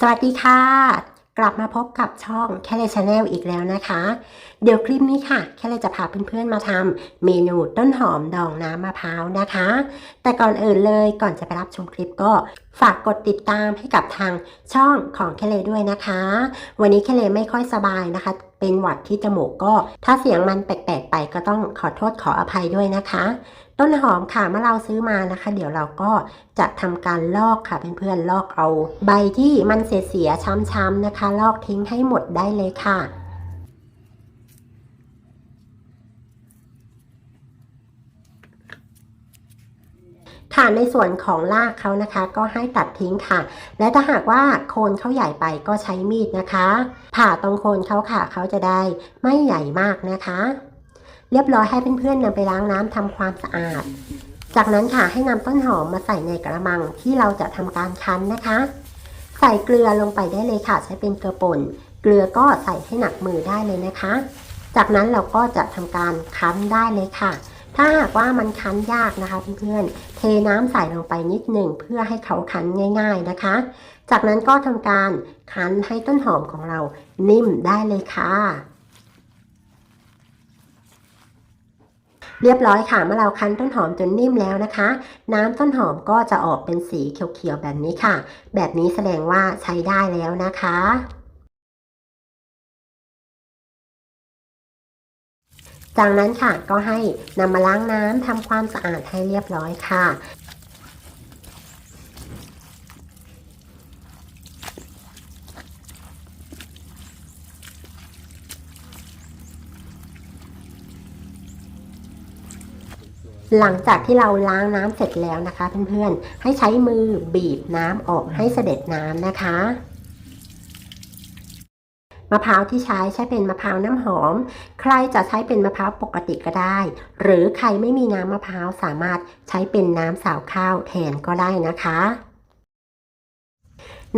สวัสดีค่ะ กลับมาพบกับช่องแคลชาแนลอีกแล้วนะคะ เดี๋ยวคลิปนี้ค่ะ แคเลจะพาเพื่อนๆมาทำเมนูต้นหอมดองน้ำมะพร้าวนะคะ แต่ก่อนอื่นเลยก่อนจะไปรับชมคลิปก็ฝากกดติดตามให้กับทางช่องของแคเลด้วยนะคะ วันนี้แคเลไม่ค่อยสบายนะคะ เป็นหวัดที่จมูกก็ ถ้าเสียงมันแปลกๆไปก็ต้องขอโทษขออภัยด้วยนะคะ ต้นหอมค่ะเมื่อเราซื้อมานะคะ เดี๋ยวเราก็จะทำการลอกค่ะเพื่อนๆลอกเอา ใบที่มันเสียๆช้ำๆนะคะ ลอกทิ้งให้หมดได้เลยค่ะค่ะในส่วนของรากเขานะคะ ก็ให้ตัดทิ้งค่ะ และถ้าหากว่าโคนเขาใหญ่ไปก็ใช้มีดนะคะ ผ่าตรงโคนเขาค่ะเขาจะได้ไม่ใหญ่มากนะคะ เรียบร้อยให้เพื่อนๆนำไปล้างน้ำทำความสะอาด จากนั้นค่ะให้นำต้นหอมมาใส่ในกระมังที่เราจะทำการคั้นนะคะ ใส่เกลือลงไปได้เลยค่ะ ใช้เป็นเกลือป่น เกลือก็ใส่ให้หนักมือได้เลยนะคะ จากนั้นเราก็จะทำการคั้นได้เลยค่ะ ถ้าหากว่ามันคั้นยากนะคะเพื่อนๆเทน้ำใส่ลงไปนิดหนึ่งเพื่อให้เขาคั้นง่าย ๆนะคะ จากนั้นก็ทำการคั้นให้ต้นหอมของเรานิ่มได้เลยค่ะ เรียบร้อยค่ะเมื่อเราคั้นต้นหอมจนนิ่มแล้วนะคะ น้ำต้นหอมก็จะออกเป็นสีเขียวๆแบบนี้ค่ะ แบบนี้แสดงว่าใช้ได้แล้วนะคะจากนั้นค่ะก็ให้นำมาล้างน้ำทำความสะอาดให้เรียบร้อยค่ะ หลังจากที่เราล้างน้ำเสร็จแล้วนะคะ เพื่อนๆ ให้ใช้มือบีบน้ำออกให้เสด็จน้ำนะคะ มะพร้าวที่ใช้ใช้เป็นมะพร้าวน้ำหอม ใครจะใช้เป็นมะพร้าวปกติก็ได้ หรือใครไม่มีน้ำมะพร้าวสามารถใช้เป็นน้ำสาวข้าวแทนก็ได้นะคะ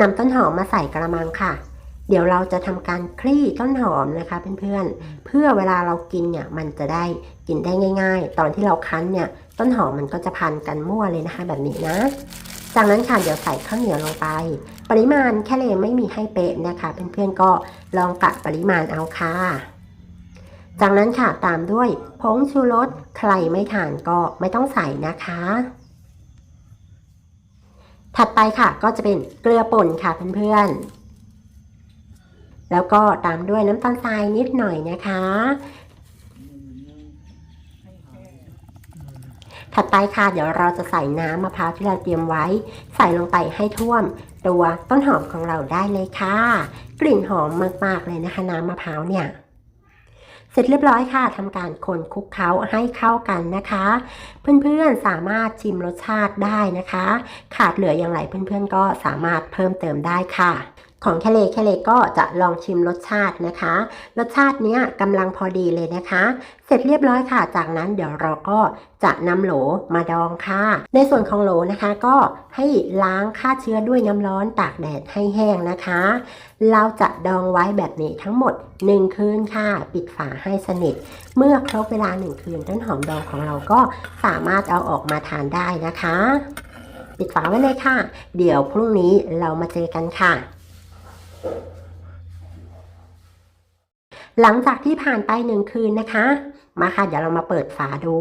นำต้นหอมมาใส่กระมังค่ะ เดี๋ยวเราจะทำการคลี่ต้นหอมนะคะเพื่อนๆ เพื่อเวลาเรากินเนี่ยมันจะได้กินได้ง่าย ๆ ตอนที่เราคั้นเนี่ยต้นหอมมันก็จะพันกันมั่วเลยนะคะแบบนี้นะ จากนั้นค่ะเดี๋ยวใส่ข้าวเหนียวลงไป ปริมาณแค่เลไม่มีให้เป๊ะนะคะเพื่อนๆก็ลองกะปริมาณเอาค่ะ จากนั้นค่ะตามด้วยผงชูรสใครไม่ทานก็ไม่ต้องใส่นะคะถัดไปค่ะก็จะเป็นเกลือป่นค่ะเพื่อนๆ แล้วก็ตามด้วยน้ำตาลทรายนิดหน่อยนะคะ ถัดไปค่ะ เดี๋ยวเราจะใส่น้ำมะพร้าวที่เราเตรียมไว้ ใส่ลงไปให้ท่วมตัวต้นหอมของเราได้เลยค่ะ กลิ่นหอมมากๆเลยนะคะ น้ำมะพร้าวเนี่ยเสร็จเรียบร้อยค่ะทำการคนคลุกเคล้าให้เข้ากันนะคะ เพื่อนๆสามารถชิมรสชาติได้นะคะ ขาดเหลืออย่างไรเพื่อนๆก็สามารถเพิ่มเติมได้ค่ะ ของแคเลแคเลก็จะลองชิมรสชาตินะคะ รสชาติเนี้ยกำลังพอดีเลยนะคะ เสร็จเรียบร้อยค่ะ จากนั้นเดี๋ยวเราก็จะนำโหลมาดองค่ะ ในส่วนของโหลนะคะก็ให้ล้างฆ่าเชื้อด้วยน้ำร้อนตากแดดให้แห้งนะคะ เราจะดองไว้แบบนี้ทั้งหมด 1 คืนค่ะ ปิดฝาให้สนิท เมื่อครบเวลา 1 คืนต้นหอมดองของเราก็สามารถเอาออกมาทานได้นะคะ ปิดฝาไว้เลยค่ะ เดี๋ยวพรุ่งนี้เรามาเจอกันค่ะ หลังจากที่ผ่านไปหนึ่งคืนนะคะ มาค่ะ เดี๋ยวเรามาเปิดฝาดู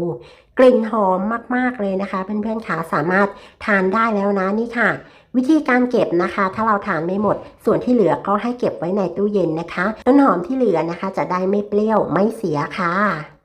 กลิ่นหอมมากๆเลยนะคะเพื่อนๆค่ะสามารถทานได้แล้วนะนี่ค่ะ วิธีการเก็บนะคะ ถ้าเราทานไม่หมด ส่วนที่เหลือก็ให้เก็บไว้ในตู้เย็นนะคะ ต้นหอมที่เหลือนะคะ จะได้ไม่เปรี้ยวไม่เสียค่ะ